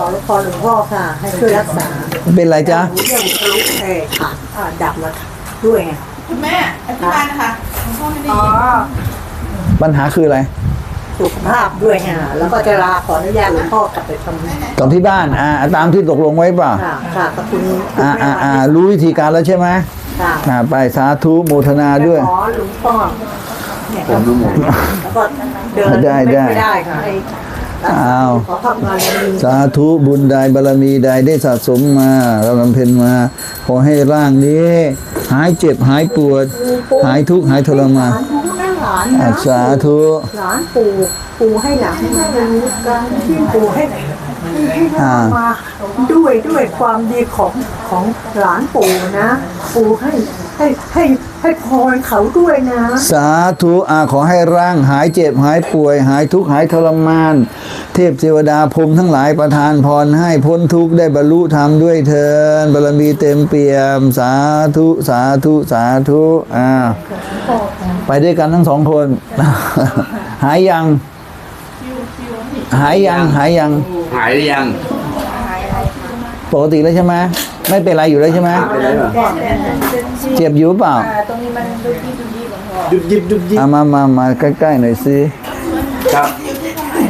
ขอพรหลวงพ่อค่ะ ให้ช่วยรักษาเป็นไรจ๊ะเรื่องทะลุเอ่อค่ะอ่าดับมาด้วยไงคุณแม่อธิบายนะคะหลวงพ่อไม่ได้อ๋อยินปัญหาคืออะไรสุขภาพด้วยค่ะแล้วก็จะลาขออนุญาตหลวงพ่อกลับไปทำตอนที่บ้านอ่าตามที่ตกลงไว้ป่ะค่ะค่ะขอบคุณคุณอ่าแม่อ่าอ่าค่ะรู้วิธีการแล้วใช่ไหมค่ะอ่าไปสาธุโมทนาด้วยขอหลวงพ่อเนี่ยครับแล้วก็เดินได้ได้ไม่ได้ค่ะให้รักษา อ้าวขอพักงานมีสาธุบุญใดบารมีใดได้สะสมมาเราบำเพ็ญมา ขอให้ร่างนี้ หายเจ็บหายปวด หายทุกข์หายทรมานหลานรู้นะหลานอะนะสาธุหลานปู่ปู่ให้หลานมารู้กันที่ปู่ให้ให้หลานมาด้วยด้วยความดีของของหลานปู่นะ ปู่ให้ให้ให้ ให้พรเขาด้วยนะ สาธุอาขอให้ร่างหายเจ็บหายป่วย หายทุกข์หายทรมาน เทพเทวดาพรหมทั้งหลายประทานพรให้พ้นทุกข์ได้บรรลุธรรมด้วยเทินบารมีเต็มเปี่ยม สาธุสาธุสาธุอ่าไปด้วยกันทั้งสองคน หายยัง หายยังหายยัง หายหรือยัง ปกติแล้วใช่ไหม ไม่เป็นไรอยู่แล้วใช่ไหมเป็นไรหรอเจ็บอยู่เปล่าตรงนี้มันดูดีดูดีหลวงพ่อยุบยิบยุบยิบเอามามามาใกล้ๆหน่อยสิครับ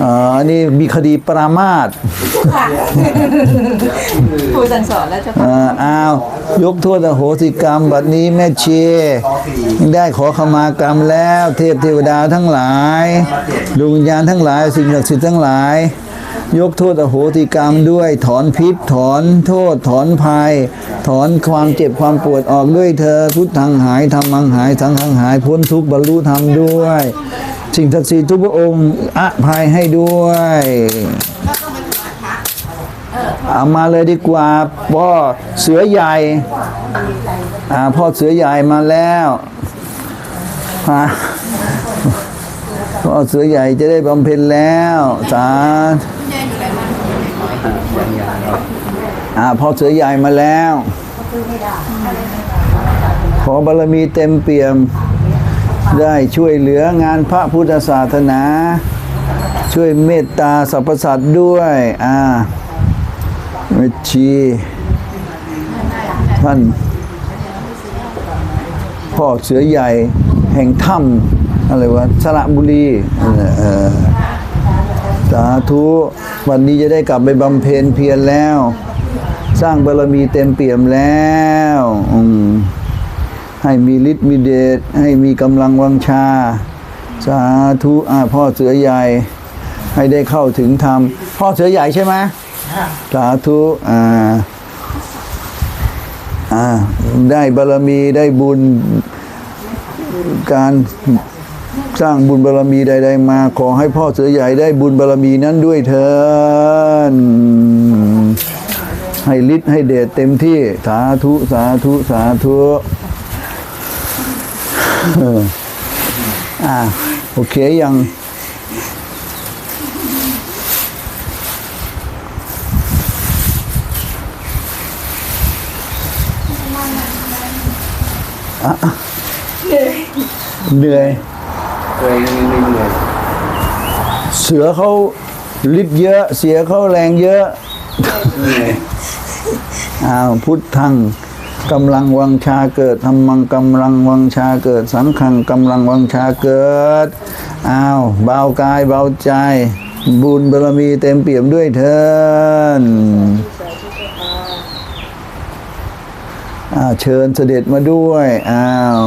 อ๋อนี่มีคดีปรามาสครูสั่งสอนแล้วเจ้าค่ะอ่าอ้าว ยกโทษอโหสิกรรม บัดนี้แม่เชียร์ได้ขอขมากรรมแล้ว เทพเทวดาทั้งหลายดวงวิญญาณทั้งหลาย สิ่งศักดิ์สิทธิ์ทั้งหลาย ยกโทษอโหสิกรรมด้วย ถอนพิษ ถอนโทษ ถอนภัย ถอนความเจ็บความปวดออกด้วยเธอ พุทธังหายธรรมังหายสังฆังหายพ้นทุกบรรลุธรรมด้วย สิ่งศักดิ์สิทธิ์ทุกพระองค์อภัยให้ด้วยเอามาเลยดีกว่าพ่อเสือใหญ่พ่อเสือใหญ่มาแล้วพ่อเสือใหญ่จะได้บำเพ็ญแล้วสาธ อ่าพอเสือใหญ่มาแล้วขอบารมีเต็มเปี่ยม ได้ช่วยเหลืองานพระพุทธศาสนา ช่วยเมตตาสรรพสัตว์ด้วยอ่าเวชีท่านพ่อเสือใหญ่แห่งถ้ำอะไรวะสระบุรีสาธุ วันนี้จะได้กลับไปบำเพ็ญเพียรแล้ว สร้างบารมีเต็มเปี่ยมแล้วให้มีฤทธิ์มีเดชให้มีกำลังวังชา สาธุอาพ่อเสือใหญ่ ให้ได้เข้าถึงธรรม พ่อเสือใหญ่ใช่ไหมสาธุอ่าอ่าได้บารมีได้บุญการ สร้างบุญบารมีใด ๆ มา ขอให้พ่อเสือใหญ่ได้บุญบารมีนั้นด้วยเถินให้ฤทธิ์ให้เดชเต็มที่สาธุสาธุสาธุอออ่าโอเคยังเหนื่อยเคย ยังไม่เหนื่อยเสือเขาฤทธิ์เยอะ เสียเขาแรงเยอะเหนื่อยอ้าวพุทธังกำลังวังชาเกิดธรรมังกำลังวังชาเกิดสังขังกำลังวังชาเกิดอ้าวเบากายเบาใจ บุญบารมีเต็มเปี่ยมด้วยเถินอ้าวเชิญเสด็จมาด้วยอ้าวอ้าว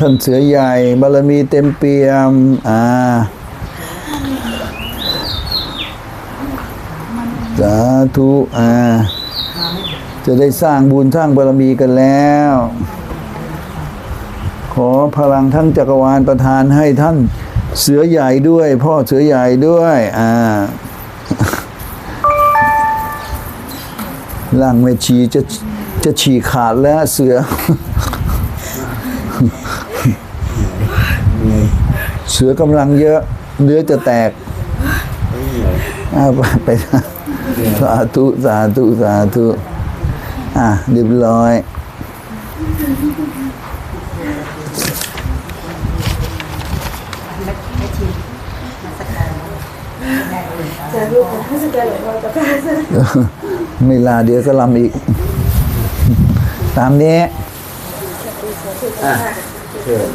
ท่านเสือใหญ่บารมีเต็มเปี่ยมอ่าสาธุอ่าจะได้สร้างบุญสร้างบารมีกันแล้ว ขอพลังทั้งจักรวาลประทานให้ท่านเสือใหญ่ด้วย พ่อเสือใหญ่ด้วยอ่าร่างแม่ชีจะจะฉีกขาดแล้วเสือ เสือกำลังเยอะเนื้อจะแตกอ่าไปไปนะสาธุสาธุสาธุอะเรียบร้อยนจะรู้กันถ้าจะเจอหลวงพ่อจะพาจะไม่ลาเดี๋ยวก็ลำอีก ตามนี้อะเชิญ